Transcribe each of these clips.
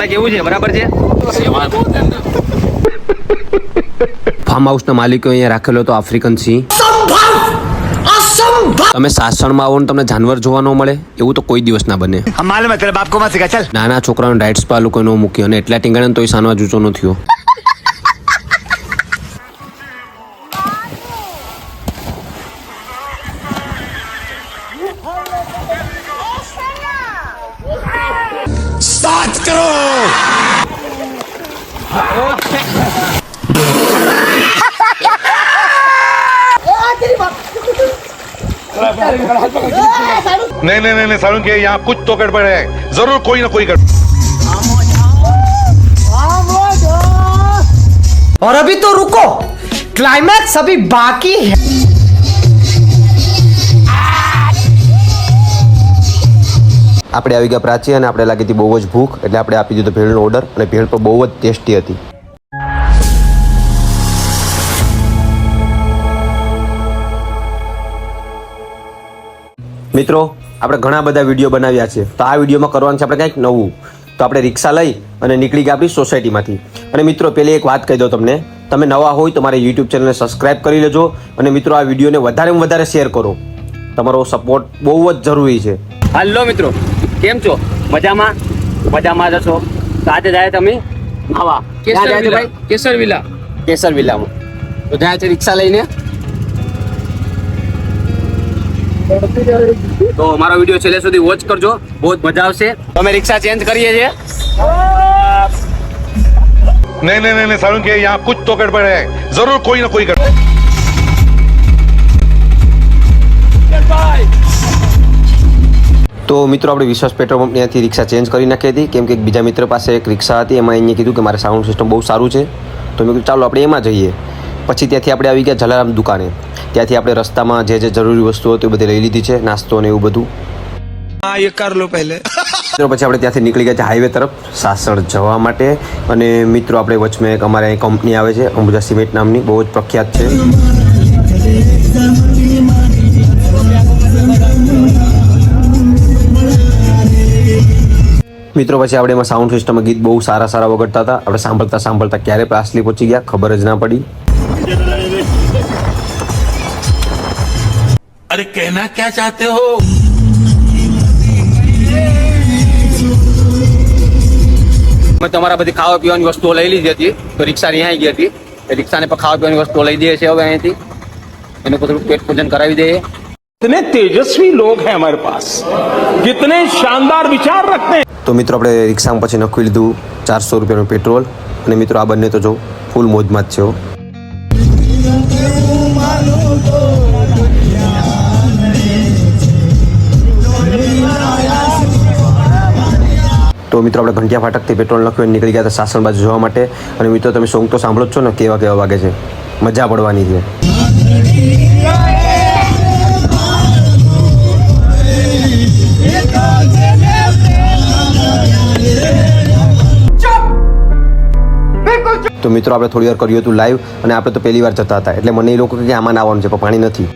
ભાઈ કેવું છે? ફાર્મ હાઉસના માલિકો અહીંયા રાખેલો હતો આફ્રિકન સિંહ તમે સાસણમાં આવો ને તમને જાનવર જોવા ન મળે. એવું તો કોઈ દિવસ ના બને. માલુમ છે બાપકો માં શીખા ચાલ. નાના છોકરાનો ડાયટ સ્પા લોકો નો મૂક્યો અને એટલા ટીંગાણે એ સાનો જૂચો ન થયો. नहीं नहीं नहीं सारुण के यहाँ कुछ तो गड़बड़ है। ज़रूर कोई ना कोई गड़बड़ और अभी तो रुको क्लाइमैक्स अभी बाकी है। આપણે આવી ગયા પ્રાચી અને આપણે લાગી હતી બહુ જ ભૂખ, એટલે આપણે આપી દીધો ભેળનો ઓર્ડર અને ભેળ પણ બહુ જ ટેસ્ટી હતી. મિત્રો, આપણે ઘણા બધા વીડિયો બનાવ્યા છે. તો આ વિડીયોમાં કરવાનું છે આપણે કંઈક નવું. તો આપણે રિક્ષા લઈ અને નીકળી ગયા આપણી સોસાયટીમાંથી અને મિત્રો, પહેલી એક વાત કહી દો તમને. તમે નવા હોય તો મારી યુટ્યુબ ચેનલને સબસ્ક્રાઈબ કરી લેજો અને મિત્રો, આ વિડીયોને વધારેમાં વધારે શેર કરો. તમારો સપોર્ટ બહુ જ જરૂરી છે. હાલો મિત્રો. કેમ છો? મજામાં? મજામાં છો. તો આજે જાય તમે આવા કેસર વિલા. કેસર વિલામાં. તો જાય છે રિક્ષા લઈને. તો અમારો વીડિયો છેલ્લે સુધી વોચ કરજો. બહુ જ મજા આવશે. તમે રિક્ષા ચેન્જ કરીએ છીએ. નહીં નહીં નહીં નહીં સારું કે યહાં કુછ તો ગડબડ હે. જરૂર કોઈ ના કોઈ ગડબડ. તો મિત્રો આપણે વિશ્વાસ પેટ્રોલ પંપ ત્યાંથી રિક્ષા ચેન્જ કરી નાખી હતી. કેમ કે એક બીજા મિત્ર પાસે એક રિક્ષા હતી એમાં એને કીધું કે મારે સાઉન્ડ સિસ્ટમ બહુ સારું છે. તો મેં કીધું ચાલો આપણે એમાં જઈએ. પછી ત્યાંથી આપણે આવી ગયા જલારામ દુકાને. ત્યાંથી આપણે રસ્તામાં જે જે જરૂરી વસ્તુઓ હતી એ બધી લઈ લીધી છે નાસ્તો ને એવું બધું. હા એક કર લો પહેલે. મિત્રો પછી આપણે ત્યાંથી નીકળી ગયા છે હાઈવે તરફ સાસણ જવા માટે. અને મિત્રો આપણે વચમાં એક અમારે કંપની આવે છે અંબુજા સિમેન્ટ નામની બહુ જ પ્રખ્યાત છે. મિત્રો પછી આપણે એમાં સાઉન્ડ સિસ્ટમમાં ગીત બહુ સારા સારા વગડતા હતા આપણે સાંભળતા સાંભળતા ક્યારે પ્રાસલી પહોંચી ગયા ખબર જ ના પડી अरे कहना क्या चाहते हो અમે તમારા બધી ખાવા પીવાની વસ્તુઓ લઈ લીધી હતી તો રિક્ષા અહીં ગઈ હતી એ રિક્ષાને પણ ખાવા પીવાની વસ્તુઓ લઈ દઈએ છીએ હવે અહીંથી એનું બધું પેટ પૂજન કરાવી દઈએ कितने तेजस्वी लोग हैं हमारे पास कितने शानदार विचार रखते हैं તો મિત્રો આપણે રિક્ષામાં પછી નખવી લીધું ચારસો રૂપિયાનું પેટ્રોલ. અને મિત્રો આ બંને તો જો ફૂલ મોજમાં જ છે તો મિત્રો આપણે ઘંટિયા ફાટકથી પેટ્રોલ નખવીને નીકળી ગયા હતા સાસણ બાજુ જોવા માટે. અને મિત્રો તમે સોંગ તો સાંભળો જ છો ને, કેવા કેવા વાગે છે. મજા પડવાની છે. તો મિત્રો આપણે થોડી વાર કર્યું હતું લાઈવ અને આપણે તો પહેલી વાર જતા હતા. એટલે મને એ લોકો કે આમાં ના આવવાનું છે પણ પાણી નથી.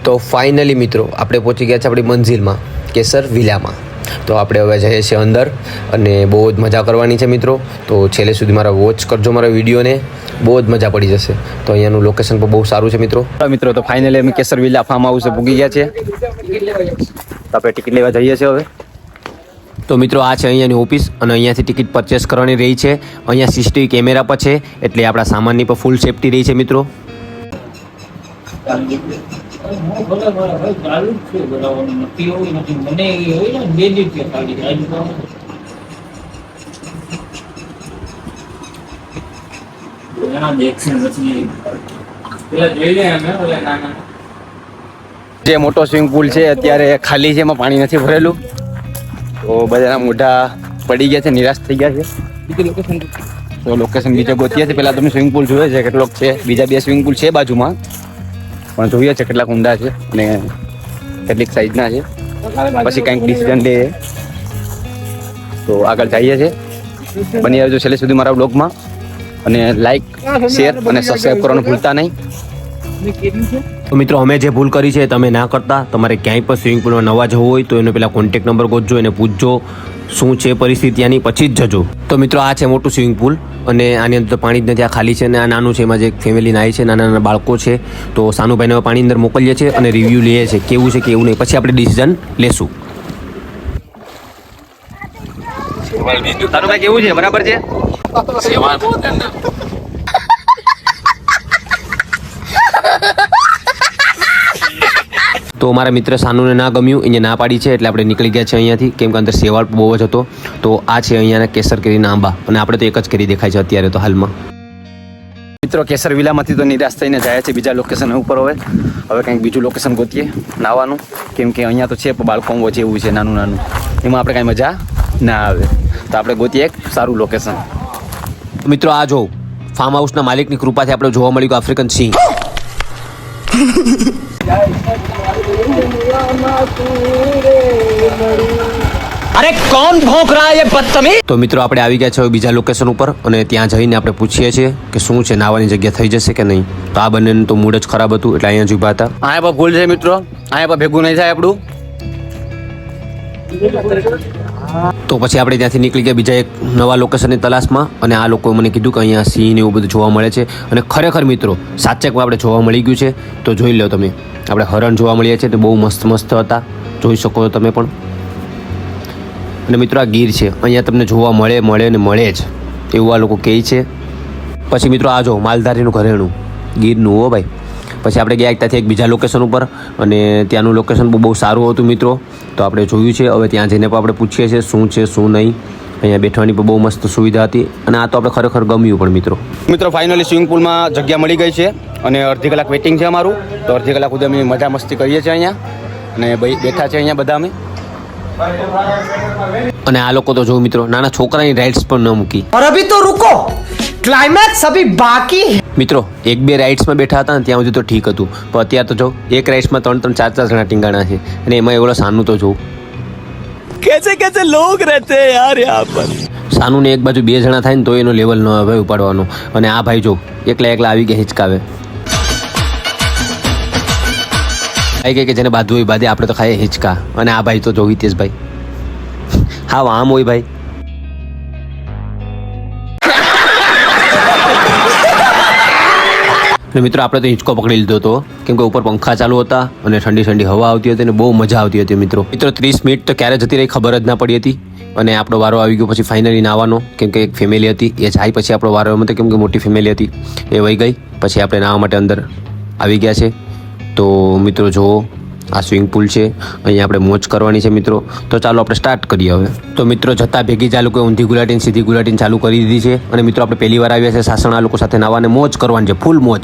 તો ફાઇનલી મિત્રો આપણે પહોંચી ગયા છે આપણી મંઝિલમાં કેસર વિલામાં. તો આપણે હવે જઈએ છીએ અંદર અને બહુ જ મજા કરવાની છે મિત્રો. તો છેલ્લે સુધી મારા વોચ કરજો મારા વિડીયોને. બહુ જ મજા પડી જશે. તો અહીંયાનું લોકેશન પણ બહુ સારું છે મિત્રો. મિત્રો તો ફાઇનલી અમે કેસર વિલા ફાર્મ હાઉસે પૂગી ગયા છે તો આપણે ટિકિટ લેવા જઈએ છીએ હવે. તો મિત્રો આ છે અહીંયાની ઓફિસ અને અહીંયાથી ટિકિટ પરચેસ કરવાની રહી છે. અહીંયા સીસીટીવી કેમેરા પર છે, એટલે આપણા સામાનની પર ફૂલ સેફટી રહી છે મિત્રો. જે મોટો સ્વિમિંગ પુલ છે, અત્યારે ખાલી છે, એમાં પાણી નથી ભરેલું. તો બધાના મોઢા પડી ગયા છે નિરાશ થઈ ગયા છે. તો લોકેશન બીજે ગોતીએ છે પહેલાં તમે સ્વિમિંગ પુલ જોયે છે કેટલોક છે. બીજા બે સ્વિમિંગ પુલ છે બાજુમાં. પણ જોઈએ છે કેટલાક ઊંડા છે અને કેટલીક સાઈઝના છે. પછી કંઈક ડિસિઝન લઈએ તો આગળ જઈએ છે. બની આવજો છેલ્લે સુધી મારા બ્લોગમાં અને લાઈક શેર અને સબસ્ક્રાઈબ કરવાનું ભૂલતા નહીં. તો મિત્રો અમે જે ભૂલ કરી છે તમે ના કરતા. તમારે ક્યાંય પણ સ્વિમિંગ પુલમાં નવા જવું હોય તો એનો પહેલાં કોન્ટેક નંબર ગોતજો એને પૂછજો શું છે પરિસ્થિતિ આની પછી જ જજો. તો મિત્રો આ છે મોટું સ્વિમિંગ પુલ અને આની અંદર પાણી જ નથી આ ખાલી છે અને આ નાનું છે એમાં જે ફેમિલી નાય છે નાના નાના બાળકો છે. તો સાનુભાઈને પાણી અંદર મોકલીએ છીએ અને રિવ્યૂ લઈએ છીએ કેવું છે કેવું નહીં. પછી આપણે ડિસિઝન લેશું. સાનુભાઈ કેવું છે? બરાબર છે? તો મારા મિત્ર સાનુને ના ગમ્યું એને ના પાડી છે એટલે આપણે નીકળી ગયા છે અહીંયાથી. કેમ કે અંદર સેવાળ બહુ જ હતો. તો આ છે અહીંયાના કેસર કેરીના આંબા. અને આપણે તો એક જ કેરી દેખાય છે અત્યારે તો હાલમાં. મિત્રો કેસર વિલામાંથી તો નિરાશ થઈને જાય છે બીજા લોકેશન ઉપર હવે. હવે કંઈક બીજું લોકેશન ગોતીએ નાવાનું. કેમ કે અહીંયા તો છે બાળકો વચ્ચે એવું છે નાનું નાનું. એમાં આપણે કાંઈ મજા ના આવે. તો આપણે ગોતીએ એક સારું લોકેશન મિત્રો આ જો ફાર્મ હાઉસના માલિકની કૃપાથી આપણે જોવા મળ્યું આફ્રિકન સિંહ. અરે કોણ ભોંક રહા હે બદતમી તો મિત્રો આપણે આવી ગયા છે બીજા લોકેશન ઉપર અને ત્યાં જઈને આપણે પૂછીએ છીએ કે શું છે નાવાની જગ્યા થઈ જશે કે નહીં. તો આ બંનેનું તો મૂડ જ ખરાબ હતું એટલે અહીંયા જ ઊભા હતા. અહીંયા પર ભૂલ જાય મિત્રો. અહીંયા પર ભેગું નહીં થાય આપણું. તો પછી આપણે ત્યાંથી નીકળી ગયા બીજા એક નવા લોકેશનની તલાશમાં અને આ લોકોએ મને કીધું કે અહીંયા સિંહ એવું બધું જોવા મળે છે. અને ખરેખર મિત્રો સાચેકમાં આપણે જોવા મળી ગયું છે. તો જોઈ લો તમે, આપણે હરણ જોવા મળ્યા છે તે બહુ મસ્ત મસ્ત હતા. જોઈ શકો છો તમે પણ. અને મિત્રો, આ ગીર છે. અહીંયા તમને જોવા મળે મળે ને મળે જ. એવું આ લોકો કહે છે. પછી મિત્રો, આ જો, માલધારીનું ઘરેણું. ગીરનું હો ભાઈ. પછી આપણે ગયા ત્યાંથી એક બીજા લોકેશન ઉપર અને ત્યાંનું લોકેશન બહુ બહુ સારું હતું મિત્રો. તો આપણે જોયું છે હવે ત્યાં જઈને પણ આપણે પૂછીએ છીએ શું છે શું નહીં. અહીંયા બેઠવાની પણ બહુ મસ્ત સુવિધા હતી અને આ તો આપણે ખરેખર ગમ્યું પણ મિત્રો. મિત્રો ફાઇનલી સ્વિમિંગ પુલમાં જગ્યા મળી ગઈ છે અને અડધી કલાક વેઇટિંગ છે અમારું. તો અડધી કલાક સુધી અમે મજા મસ્તી કરીએ છીએ અહીંયા. અને ભાઈ બેઠા છે અહીંયા બધા અમે. અને આ લોકો તો જો મિત્રો નાના છોકરાની રાઇડ્સ પણ ન મૂકી. અરે તો રૂકો. ક્લાઇમેક્સ અભી બાકી મિત્રો એક બે રાઇડ્સમાં બેઠા હતા ને ત્યાં સુધી તો ઠીક હતું. પણ અત્યારે તો જો એક રાઇડ્સમાં ત્રણ ત્રણ ચાર ચાર જણા ટીંગાણા છે. અને એમાં એવડો સાનું તો જોઉં. કેસે કેસે લોગ રહેતે યાર યહાં પર? સાનુને એક બાજુ બે જણા થાય ને તો એનો લેવલ ન હવે ઉપાડવાનો. અને આ ભાઈ જો એકલા એકલા આવી ગયા હિચકાવે. ભાઈ કહે કે જેને બાંધવું હોય બાંધે આપણે તો ખાઈએ હિંચકા. અને આ ભાઈ તો જોવી જો ભાઈ હા આમ હોય ભાઈ. અને મિત્રો, આપણે તો હિંચકો પકડી લીધો હતો. કેમ કે ઉપર પંખા ચાલુ હતા અને ઠંડી ઠંડી હવા આવતી હતી અને બહુ મજા આવતી હતી મિત્રો. મિત્રો, ત્રીસ મિનિટ તો ક્યારે જતી રહી ખબર જ ના પડી હતી. અને આપણો વારો આવી ગયો પછી ફાઇનલી નાવાનો. કેમ કે એક ફેમિલી હતી, એ જાય પછી આપણો વારો એમ કેમ કે મોટી ફેમિલી હતી. એ વહી ગઈ, પછી આપણે નાવા માટે અંદર આવી ગયા છે. તો મિત્રો, જુઓ આ સ્વિમિંગ પુલ છે. અહીંયા આપણે મોજ કરવાની છે મિત્રો. તો ચાલો આપણે સ્ટાર્ટ કરીએ હવે. તો મિત્રો જતાં ભેગી ચાલુ કે ઊંધી ગુલાટીને, સીધી ગુલાટીને ચાલુ કરી દીધી છે. અને મિત્રો આપણે પહેલી વાર આવ્યા છે સાસણ લોકો સાથે નાવાને મોજ કરવાની છે. ફૂલ મોજ.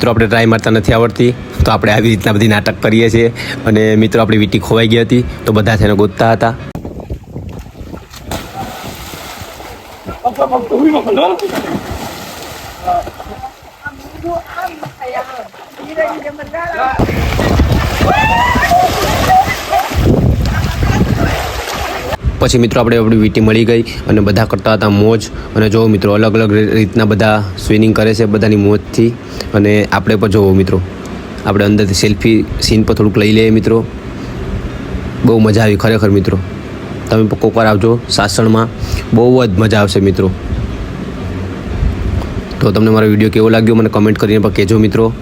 મિત્રો, આપણે ટ્રાય મારતા નથી આવડતી, તો આપણે આવી રીતના બધી નાટક કરીએ છીએ. અને મિત્રો, આપણી વીટી ખોવાઈ ગઈ હતી, તો બધા છે એને ગોતતા હતા. પછી મિત્રો આપણે આપણી વીટી મળી ગઈ અને બધા કરતા હતા મોજ. અને જો મિત્રો અલગ અલગ રીતના બધા સ્વિમિંગ કરે છે બધાની મોજથી. અને આપણે પણ જોવો મિત્રો. આપણે અંદરથી સેલ્ફી સીન પર થોડુંક લઈ લઈએ મિત્રો. બહુ મજા આવી ખરેખર મિત્રો. તમે કોકવાર કોક આવજો સાસણમાં. બહુ જ મજા આવશે મિત્રો. તો તમને મારો વીડિયો કેવો લાગ્યો મને કમેન્ટ કરીને પણ કહેજો મિત્રો.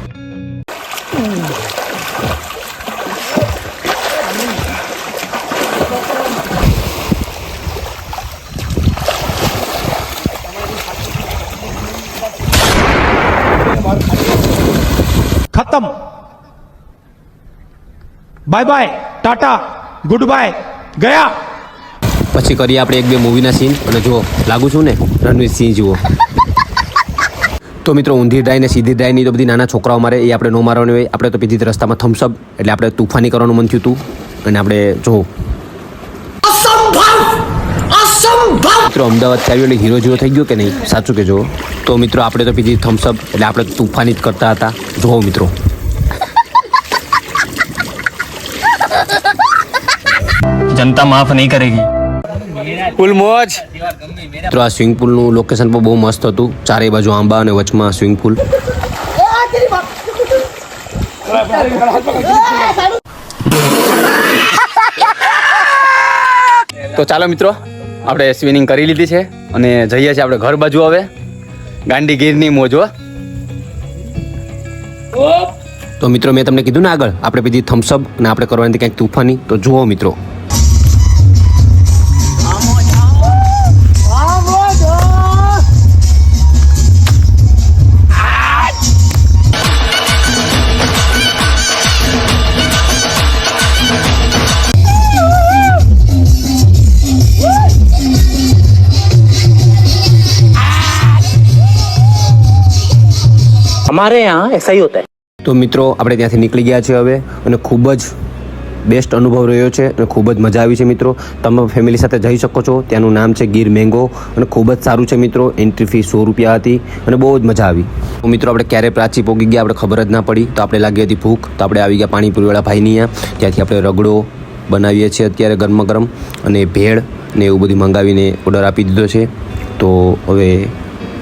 Bye bye tata goodbye ગયા. પછી કરીએ આપણે એક બે મૂવીના સીન અને જુઓ લાગુ છું ને? રણવીર સિંહ જુઓ. તો મિત્રો ઊંધી ડ્રાય ને સીધી ડ્રાયની તો બધી નાના છોકરાઓ મારે એ આપણે ન મારવાની હોય. આપણે તો પીધી રસ્તામાં થમ્સઅપ એટલે આપણે તુફાની કરવાનું મન થયું હતું અને આપણે જો મિત્રો અમદાવાદ ચાલ્યો એટલે હીરો જીરો થઈ ગયો કે નહીં? સાચું કે જો તો મિત્રો આપણે તો પીધી થમ્સઅપ એટલે આપણે તુફાની જ કરતા હતા. જોવો મિત્રો. જનતા માફ નહીં કરેગી પુલ મોજ. તો આ સ્વિમિંગ પુલનું લોકેશન પણ બહુ મસ્ત હતું. ચારે બાજુ આંબા અને વચમાં સ્વિમિંગ પુલ. તો ચાલો મિત્રો આપણે સ્વિમિંગ કરી લીધી છે અને જઈએ છીએ આપણે ઘર બાજુ હવે. ગાંડીગીરની મોજો ઓપ. તો મિત્રો મેં તમને કીધું ને આગળ આપણે પીધી થમ્સઅપ અને આપણે કરવાની હતી કંઈક તુફાની તો જુઓ મિત્રો हमारे यहाँ ऐसा ही होता है તો મિત્રો, આપણે ત્યાંથી નીકળી ગયા છે હવે અને ખૂબ જ બેસ્ટ અનુભવ રહ્યો છે અને ખૂબ જ મજા આવી છે મિત્રો. તમે ફેમિલી સાથે જઈ શકો છો. ત્યાંનું નામ છે ગીર મેંગો અને ખૂબ જ સારું છે મિત્રો. એન્ટ્રી ફી સો રૂપિયા હતી અને બહુ જ મજા આવી. તો મિત્રો, આપણે ક્યારે પ્રાચી પોગી ગયા આપણે ખબર જ ના પડી. તો આપણે લાગી હતી ભૂખ. તો આપણે આવી ગયા પાણીપુરીવાળા ભાઈની અહીંયા. ત્યાંથી આપણે રગડો બનાવીએ છીએ અત્યારે ગરમા ગરમ અને ભેળ ને એવું બધું મંગાવીને ઓર્ડર આપી દીધો છે. તો હવે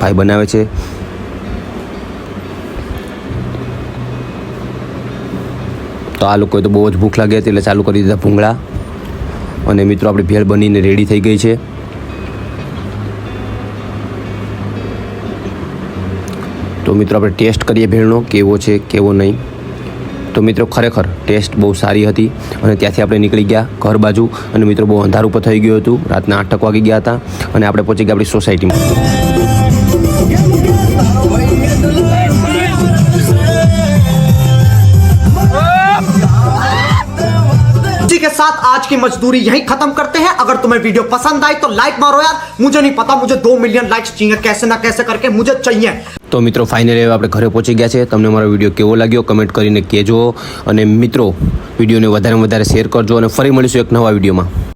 ભાઈ બનાવે છે. તો આ લોકોએ તો બહુ જ ભૂખ લાગી હતી એટલે ચાલુ કરી દીધા ભૂંગળા. અને મિત્રો, આપણી ભેળ બનીને રેડી થઈ ગઈ છે. તો મિત્રો, આપણે ટેસ્ટ કરીએ ભેળનો, કેવો છે, કેવો નહીં. તો મિત્રો, ખરેખર ટેસ્ટ બહુ સારી હતી અને ત્યાંથી આપણે નીકળી ગયા ઘર બાજુ. અને મિત્રો, બહુ અંધારું પર થઈ ગયું હતું. રાતના આઠક વાગી ગયા હતા અને આપણે પહોંચી ગયા આપણી સોસાયટીમાં. साथ आज की मजदूरी यहीं खत्म करते हैं अगर तुम्हें वीडियो पसंद आई तो लाइक मारो यार मुझे नहीं पता मुझे दो मिलियन लाइक्स चाहिए कैसे ना कैसे करके मुझे चाहिए તો મિત્રો ફાઇનલી હવે આપણે ઘરે પહોંચી ગયા છે તમને મારો વિડીયો કેવો લાગ્યો કમેન્ટ કરીને કહેજો અને મિત્રો વિડીયોને વધારે વધારે શેર કરજો અને ફરી મળીશું એક નવા વિડીયોમાં